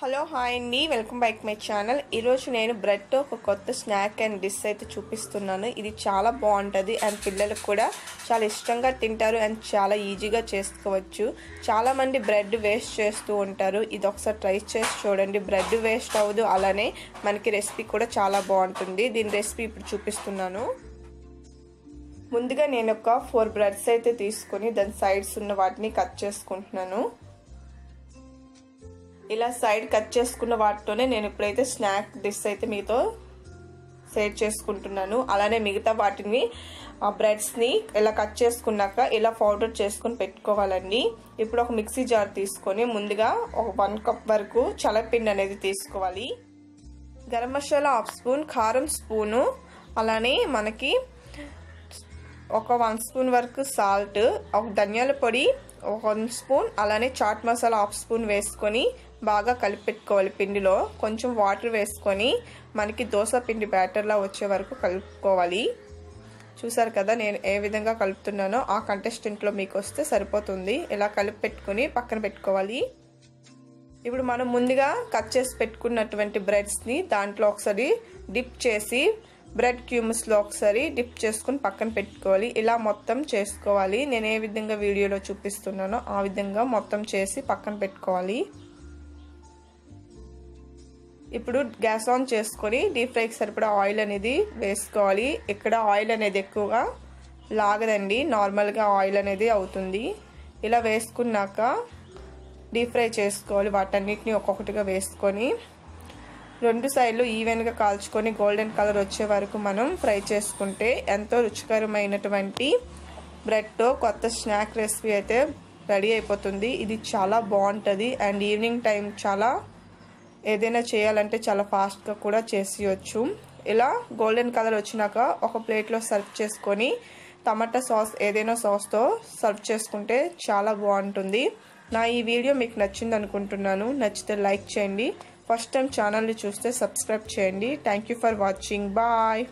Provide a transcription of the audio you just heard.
Hello hi అండి. Welcome back my channel. ఈరోజు నేను బ్రెడ్తో ఒక కొత్త స్నాక్ అండ్ డిష్ అయితే చూపిస్తున్నాను. ఇది చాలా బాగుంటుంది అండ్ పిల్లలకు కూడా చాలా ఇష్టంగా తింటారు అండ్ చాలా ఈజీగా చేసుకోవచ్చు. చాలామంది బ్రెడ్ వేస్ట్ చేస్తూ ఉంటారు. ఇది ఒకసారి ట్రై చేసి చూడండి. బ్రెడ్ వేస్ట్ అవ్వదు అలానే మనకి రెసిపీ కూడా చాలా బాగుంటుంది. దీని రెసిపీ ఇప్పుడు చూపిస్తున్నాను. ముందుగా నేను ఒక ఫోర్ బ్రెడ్స్ అయితే తీసుకొని దాని సైడ్స్ ఉన్న వాటిని కట్ చేసుకుంటున్నాను. ఇలా సైడ్ కట్ చేసుకున్న వాటితోనే నేను ఇప్పుడైతే స్నాక్ డిష్ అయితే మీతో షేర్ చేసుకుంటున్నాను. అలానే మిగతా వాటిని ఆ బ్రెడ్స్ని ఇలా కట్ చేసుకున్నాక ఇలా పౌడర్ చేసుకొని పెట్టుకోవాలండి. ఇప్పుడు ఒక మిక్సీ జార్ తీసుకొని ముందుగా ఒక వన్ కప్ వరకు చలపిండి అనేది తీసుకోవాలి. గరం మసాలా హాఫ్ స్పూన్ కారం స్పూను అలానే మనకి ఒక వన్ స్పూన్ వరకు సాల్ట్ ఒక ధనియాల పొడి ఒక వన్ స్పూన్ అలానే చాట్ మసాలా హాఫ్ స్పూన్ వేసుకొని బాగా కలిపి పెట్టుకోవాలి పిండిలో. కొంచెం వాటర్ వేసుకొని మనకి దోశ పిండి బ్యాటర్లా వచ్చే వరకు కలుపుకోవాలి. చూసారు కదా నేను ఏ విధంగా కలుపుతున్నానో? ఆ కంటెస్టెంట్లో మీకు వస్తే సరిపోతుంది. ఇలా కలిపి పెట్టుకుని పక్కన పెట్టుకోవాలి. ఇప్పుడు మనం ముందుగా కట్ చేసి పెట్టుకున్నటువంటి బ్రెడ్స్ని దాంట్లో ఒకసారి డిప్ చేసి బ్రెడ్ క్యూమ్స్లో ఒకసారి డిప్ చేసుకుని పక్కన పెట్టుకోవాలి. ఇలా మొత్తం చేసుకోవాలి. నేను ఏ విధంగా వీడియోలో చూపిస్తున్నానో ఆ విధంగా మొత్తం చేసి పక్కన పెట్టుకోవాలి. ఇప్పుడు గ్యాస్ ఆన్ చేసుకొని డీప్ ఫ్రైకి సరిపడా ఆయిల్ అనేది వేసుకోవాలి. ఇక్కడ ఆయిల్ అనేది ఎక్కువగా లాగదండి. నార్మల్గా ఆయిల్ అనేది అవుతుంది. ఇలా వేసుకున్నాక డీప్ ఫ్రై చేసుకోవాలి. వాటన్నిటిని ఒక్కొక్కటిగా వేసుకొని రెండు సైడ్లు ఈవెన్గా కాల్చుకొని గోల్డెన్ కలర్ వచ్చే వరకు మనం ఫ్రై చేసుకుంటే ఎంతో రుచికరమైనటువంటి బ్రెడ్తో కొత్త స్నాక్ రెసిపీ అయితే రెడీ అయిపోతుంది. ఇది చాలా బాగుంటుంది. అండ్ ఈవినింగ్ టైం చాలా ఏదైనా చేయాలంటే చాలా ఫాస్ట్గా కూడా చేసేయచ్చు. ఇలా గోల్డెన్ కలర్ వచ్చినాక ఒక ప్లేట్లో సర్వ్ చేసుకొని టమాటా సాస్ ఏదైనా సాస్తో సర్వ్ చేసుకుంటే చాలా బాగుంటుంది. నా ఈ వీడియో మీకు నచ్చింది అనుకుంటున్నాను. నచ్చితే లైక్ చేయండి. ఫస్ట్ టైం ఛానల్ని చూస్తే సబ్స్క్రైబ్ చేయండి. Thank you for watching. Bye.